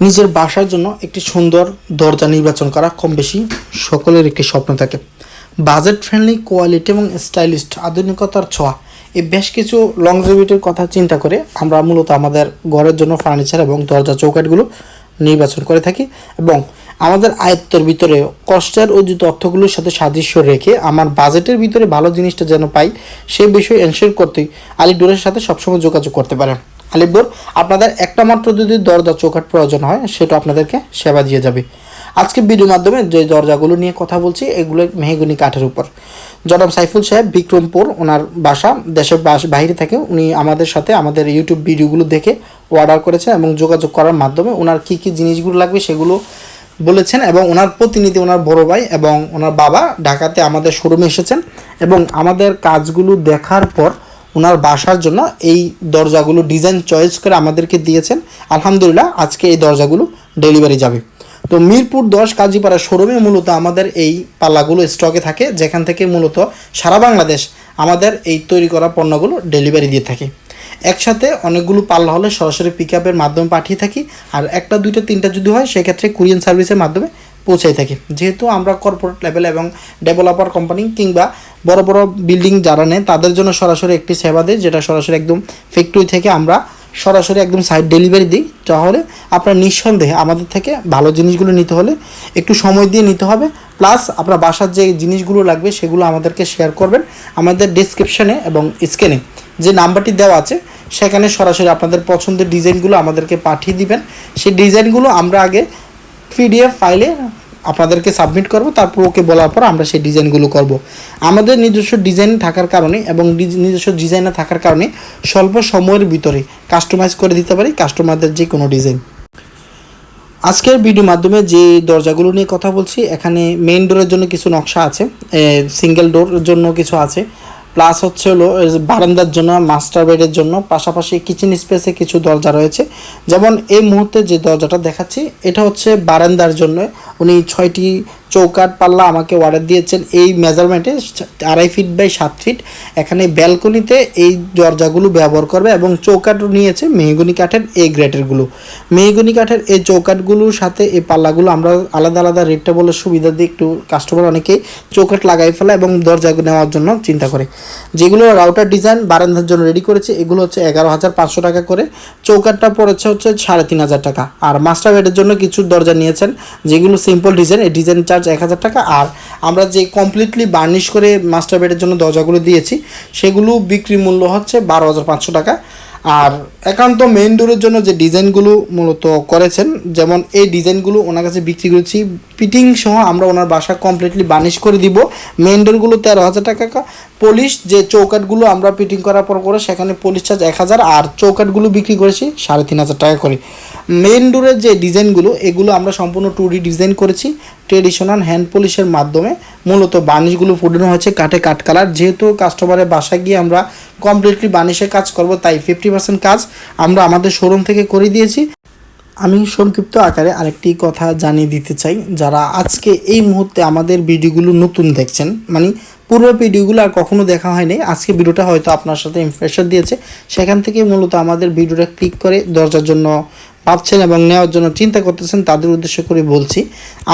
নিজের বাসার জন্য একটি সুন্দর দরজা নির্বাচন করা কম বেশি সকলের একটি স্বপ্ন থাকে। বাজেট ফ্রেন্ডলি কোয়ালিটি এবং স্টাইলিস্ট আধুনিকতার ছোঁয়া এই বেশ কিছু লংজিভিটির কথা চিন্তা করে আমরা মূলত আমাদের ঘরের জন্য ফার্নিচার এবং দরজা চৌকাটগুলো নির্বাচন করে থাকি এবং আমাদের আয়ত্তের ভিতরে কষ্টের অর্জিত অর্থগুলোর সাথে সাদৃশ্য রেখে আমার বাজেটের ভিতরে ভালো জিনিসটা যেন পাই সেই বিষয়ে এনশিওর করতেই আলিডোরের সাথে সবসময় যোগাযোগ করতে পারেন। আলিপুর, আপনাদের একটা মাত্র যদি দরজা চৌকাট প্রয়োজন হয়, সেটা আপনাদেরকে সেবা দিয়ে যাবে। আজকে ভিডিওর মাধ্যমে যে দরজাগুলো নিয়ে কথা বলছি, এগুলো মেহগুনি কাঠের উপর। জনাব সাইফুল সাহেব বিক্রমপুর, ওনার বাসা, দেশের বাস- বাইরে থাকে উনি আমাদের সাথে আমাদের ইউটিউব ভিডিওগুলো দেখে অর্ডার করেছেন এবং যোগাযোগ করার মাধ্যমে ওনার কী কী জিনিসগুলো লাগবে সেগুলো বলেছেন এবং ওনার প্রতিনিধি ওনার বড় ভাই এবং ওনার বাবা ঢাকাতে আমাদের শোরুমে এসেছেন এবং আমাদের কাজগুলো দেখার পর ওনার বাসার জন্য এই দরজাগুলো ডিজাইন চয়েস করে আমাদেরকে দিয়েছেন। আলহামদুলিল্লাহ, আজকে এই দরজাগুলো ডেলিভারি যাবে। তো মিরপুর দশ কাজীপাড়া শোরুমে মূলত আমাদের এই পাল্লাগুলো স্টকে থাকে, যেখান থেকে মূলত সারা বাংলাদেশ আমাদের এই তৈরি করা পণ্যগুলো ডেলিভারি দিয়ে থাকে। একসাথে অনেকগুলো পাল্লা হলে সরাসরি পিক আপের মাধ্যমে পাঠিয়ে থাকি, আর একটা, দুইটা, তিনটা যদি হয়, সেক্ষেত্রে কুরিয়ান সার্ভিসের মাধ্যমে পৌঁছাই থাকি। যেহেতু আমরা কর্পোরেট লেভেল এবং ডেভেলপার কোম্পানি কিংবা বড় বড় বিল্ডিং যারা নেয়, তাদের জন্য সরাসরি একটি সেবা দেয়, যেটা সরাসরি একদম ফ্যাক্টরি থেকে আমরা সরাসরি একদম সাইড ডেলিভারি দিই। তাহলে আপনার নিঃসন্দেহে আমাদের থেকে ভালো জিনিসগুলো নিতে হলে একটু সময় দিয়ে নিতে হবে। প্লাস আপনার বাসার যে জিনিসগুলো লাগবে, সেগুলো আমাদেরকে শেয়ার করবেন আমাদের ডিসক্রিপশনে এবং স্ক্যানে যে নাম্বারটি দেওয়া আছে, সেখানে সরাসরি আপনাদের পছন্দের ডিজাইনগুলো আমাদেরকে পাঠিয়ে দিবেন। সেই ডিজাইনগুলো আমরা আগে পিডিএফ ফাইলে আপনাদেরকে সাবমিট করব, তারপর ওকে বলার পর আমরা সেই ডিজাইনগুলো করব। আমাদের নিজস্ব ডিজাইন থাকার কারণে এবং নিজস্ব ডিজাইনার থাকার কারণে স্বল্প সময়ের ভিতরে কাস্টমাইজ করে দিতে পারি কাস্টমারদের যে কোনো ডিজাইন আজকের ভিডিও মাধ্যমে যে দরজাগুলো নিয়ে কথা বলছি, এখানে মেইন ডোরের জন্য কিছু নকশা আছে সিঙ্গেল ডোরের জন্য কিছু আছে। প্লাস হচ্ছে হলো বারান্দার জন্য মাস্টার বেডের জন্য, পাশাপাশি কিচেন স্পেসে কিছু দরজা রয়েছে। যেমন এই মুহূর্তে যে দরজাটা দেখাচ্ছি, এটা হচ্ছে বারান্দার জন্য। উনি ছয়টি চৌকাট পাল্লা আমাকে অর্ডার দিয়েছেন। এই মেজারমেন্টে আড়াই ফিট বাই সাত ফিট এখানে ব্যালকনিতে এই দরজাগুলো ব্যবহার করবে এবং চৌকাটও নিয়েছে মেহগুনি কাঠের এই গ্রেটেরগুলো মেহগুনি কাঠের এই চৌকাটগুলোর সাথে এই পাল্লাগুলো আমরা আলাদা আলাদা রেটটা বলে সুবিধা দিয়ে একটু কাস্টমার অনেকেই চৌকাট লাগাই ফেলে এবং দরজা নেওয়ার জন্য চিন্তা করে। যেগুলো রাউটার ডিজাইন বারান্দার জন্য রেডি করেছে, এগুলো হচ্ছে এগারো হাজার পাঁচশো টাকা করে। চৌকাটটা পড়েছে হচ্ছে সাড়ে তিন হাজার টাকা। আর মাস্টার বেডের জন্য কিছু দরজা নিয়েছেন, যেগুলো সিম্পল ডিজাইন এই ডিজাইন চার্জ এক হাজার টাকা। আর আমরা যে কমপ্লিটলি বার্নিশ করে মাস্টার বেডের জন্য দরজাগুলো দিয়েছি, সেগুলো বিক্রি মূল্য হচ্ছে বারো হাজার পাঁচশো টাকা। আর একান্ত মেইন ডোরের জন্য যে ডিজাইনগুলো মূলত করেছেন, যেমন এই ডিজাইনগুলো ওনার কাছে বিক্রি করেছি ফিটিং সহ আমরা ওনার বাসা কমপ্লিটলি বার্নিশ করে দিব। মেইন ডোরগুলো তেরো হাজার টাকা পলিশ যে চৌকাটগুলো আমরা ফিটিং করার পর করে সেখানে পলিশ চার্জ এক হাজার, আর চৌকাটগুলো বিক্রি করেছি সাড়ে তিন হাজার টাকা করে। মেইন ডোরের যে ডিজাইনগুলো, এগুলো আমরা সম্পূর্ণ টু ডি ডিজাইন করেছি। ট্রেডিশনাল হ্যান্ড পলিশের মাধ্যমে মূলত বার্নিশগুলো ফুটানো হয়েছে কাঠে কাঠ কালার। যেহেতু কাস্টমারের বাসায় গিয়ে আমরা কমপ্লিটলি বার্নিশের কাজ করব, তাই ফিফটি পার্সেন্ট কাজ আমরা আমাদের শোরুম থেকে করে দিয়েছি। আমি সংক্ষিপ্ত আকারে আরেকটি কথা জানিয়ে দিতে চাই। যারা আজকে এই মুহূর্তে আমাদের ভিডিওগুলো নতুন দেখছেন মানে পূর্ব ভিডিওগুলো আর কখনো দেখা হয়নি, আজকে ভিডিওটা হয়তো আপনার সাথে ইমপ্রেশন দিয়েছে। সেখান থেকে মূলত আমাদের ভিডিওটা ক্লিক করে দরজার জন্য ভাবছেন এবং নেওয়ার জন্য চিন্তা করতেছেন, তাদের উদ্দেশ্য করে বলছি,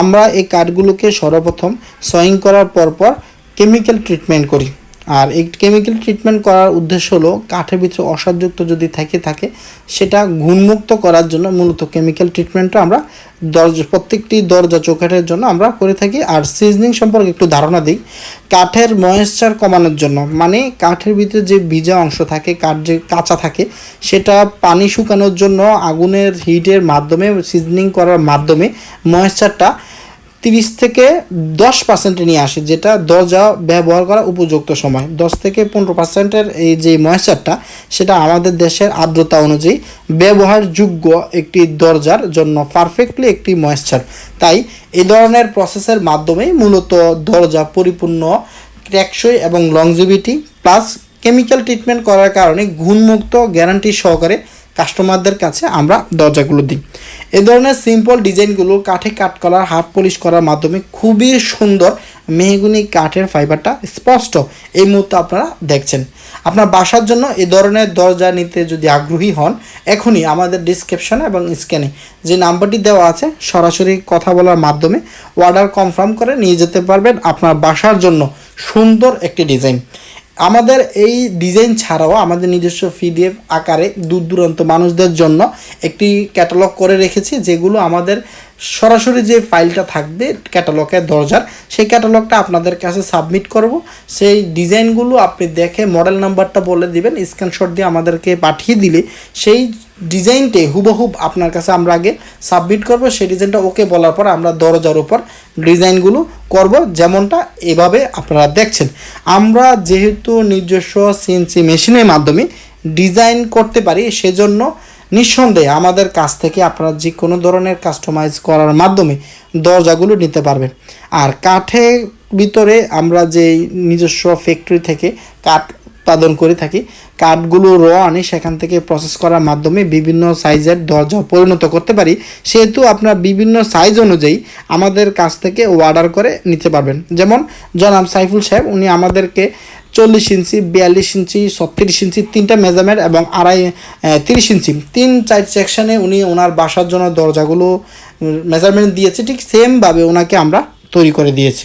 আমরা এই কার্ডগুলোকে সর্বপ্রথম সয়িং করার পরপর কেমিক্যাল ট্রিটমেন্ট করি। আর এই কেমিক্যাল ট্রিটমেন্ট করার উদ্দেশ্য হলো কাঠের ভিতরে অসারযুক্ত যদি থাকে থাকে, সেটা গুণমুক্ত করার জন্য মূলত কেমিক্যাল ট্রিটমেন্টটা আমরা দরজা, প্রত্যেকটি দরজা চৌকাঠের জন্য আমরা করে থাকি। আর সিজনিং সম্পর্কে একটু ধারণা দিই। কাঠের ময়েশ্চার কমানোর জন্য মানে কাঠের ভিতরে যে ভিজা অংশ থাকে, কাঠ যে কাঁচা থাকে, সেটা পানি শুকানোর জন্য আগুনের হিটের মাধ্যমে সিজনিং করার মাধ্যমে ময়েশ্চারটা তিরিশ থেকে দশ পার্সেন্টে নিয়ে আসে, যেটা দরজা ব্যবহার করা উপযুক্ত সময়। দশ থেকে পনেরো পার্সেন্টের এই যে ময়েশ্চারটা, সেটা আমাদের দেশের আর্দ্রতা অনুযায়ী ব্যবহারযোগ্য একটি দরজার জন্য পারফেক্টলি একটি ময়েশ্চার। তাই এই ধরনের প্রসেসের মাধ্যমেই মূলত দরজা পরিপূর্ণ, টেকসই এবং লংজিভিটি প্লাস কেমিক্যাল ট্রিটমেন্ট করার কারণে গুণমুক্ত গ্যারান্টি সহকারে কাস্টমারদের কাছে আমরা দরজাগুলো দিই। এ ধরনের সিম্পল ডিজাইনগুলো কাঠে কাট করার হাফ পলিশ করার মাধ্যমে খুবই সুন্দর মেহগুনি কাঠের ফাইবারটা স্পষ্ট এই মুহূর্তে আপনারা দেখছেন। আপনার বাসার জন্য এ ধরনের দরজা নিতে যদি আগ্রহী হন, এখনই আমাদের ডিসক্রিপশনে এবং স্ক্যানে যে নাম্বারটি দেওয়া আছে, সরাসরি কথা বলার মাধ্যমে অর্ডার কনফার্ম করে নিয়ে যেতে পারবেন আপনার বাসার জন্য সুন্দর একটি ডিজাইন। আমাদের এই ডিজাইন ছাড়াও আমাদের নিজস্ব পিডিএফ আকারে দূর দূরান্ত মানুষদের জন্য একটি ক্যাটালগ করে রেখেছি, যেগুলো আমাদের সরাসরি যে ফাইলটা থাকবে ক্যাটালগের দরজার, সেই ক্যাটালগটা আপনাদের কাছে সাবমিট করব। সেই ডিজাইনগুলো আপনি দেখে মডেল নাম্বারটা বলে দিবেন স্ক্রিনশট দিয়ে আমাদেরকে পাঠিয়ে দিলে সেই ডিজাইনটাই হুবহুব আপনার কাছে আমরা আগে সাবমিট করব। সেই ডিজাইনটা ওকে বলার পর আমরা দরজার উপর ডিজাইনগুলো করব। যেমনটা এভাবে আপনারা দেখছেন। আমরা যেহেতু নিজস্ব সিএনসি মেশিনের মাধ্যমে ডিজাইন করতে পারি, সেজন্য নিঃসন্দেহে আমাদের কাছ থেকে আপনারা যে কোনো ধরনের কাস্টমাইজ করার মাধ্যমে দরজাগুলো নিতে পারবেন। আর কাঠের ভিতরে আমরা যে নিজস্ব ফ্যাক্টরি থেকে কাঠ উৎপাদন করে থাকি। কাঠগুলো র আনি সেখান থেকে প্রসেস করার মাধ্যমে বিভিন্ন সাইজের দরজা পরিণত করতে পারি। সেহেতু আপনার বিভিন্ন সাইজ অনুযায়ী আমাদের কাছ থেকে অর্ডার করে নিতে পারবেন। যেমন জনাব সাইফুল সাহেব, উনি আমাদেরকে চল্লিশ ইঞ্চি, বিয়াল্লিশ ইঞ্চি, ছত্রিশ ইঞ্চি তিনটা মেজারমেন্ট এবং আড়াই তিরিশ ইঞ্চি তিন চার সেকশনে উনি ওনার বাসার জন্য দরজাগুলো মেজারমেন্ট দিয়েছে। ঠিক সেমভাবে ওনাকে আমরা তৈরি করে দিয়েছি।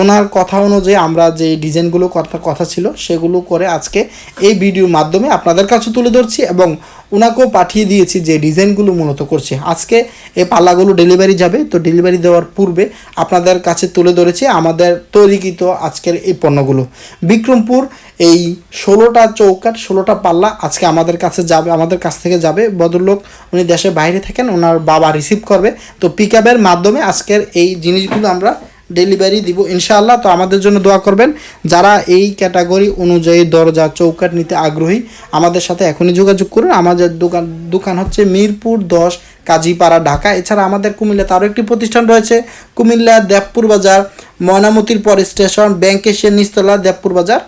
ওনার কথা অনুযায়ী আমরা যে ডিজাইনগুলো করার কথা ছিল, সেগুলো করে আজকে এই ভিডিওর মাধ্যমে আপনাদের কাছে তুলে ধরছি এবং ওনাকেও পাঠিয়ে দিয়েছি যে ডিজাইনগুলো মূলত করছে। আজকে এই পাল্লাগুলো ডেলিভারি যাবে, তো ডেলিভারি দেওয়ার পূর্বে আপনাদের কাছে তুলে ধরেছি আমাদের তৈরিকৃত আজকের এই পণ্যগুলো। বিক্রমপুর এই ষোলোটা চৌকাট ষোলোটা পাল্লা আজকে আমাদের কাছে যাবে আমাদের কাছ থেকে যাবে। ভদ্রলোক উনি দেশের বাইরে থাকেন, ওনার বাবা রিসিভ করবে। তো পিক মাধ্যমে আজকের এই জিনিসগুলো আমরা ডেলিভারি দিব, ইনশাআল্লাহ। তো আমাদের জন্য দোয়া করবেন, যারা এই ক্যাটাগরি অনুযায়ী দরজা চৌকাট নিতে আগ্রহী, আমাদের সাথে এখনই যোগাযোগ করুন। আমাদের দোকান দোকান হচ্ছে মিরপুর দশ, কাজীপাড়া, ঢাকা। এছাড়া আমাদের কুমিল্লাতে আরও একটি প্রতিষ্ঠান রয়েছে, কুমিল্লা দেবপুর বাজার, ময়নামতির পর স্টেশন ব্যাংকেশের নিস্তলা দেবপুর বাজার।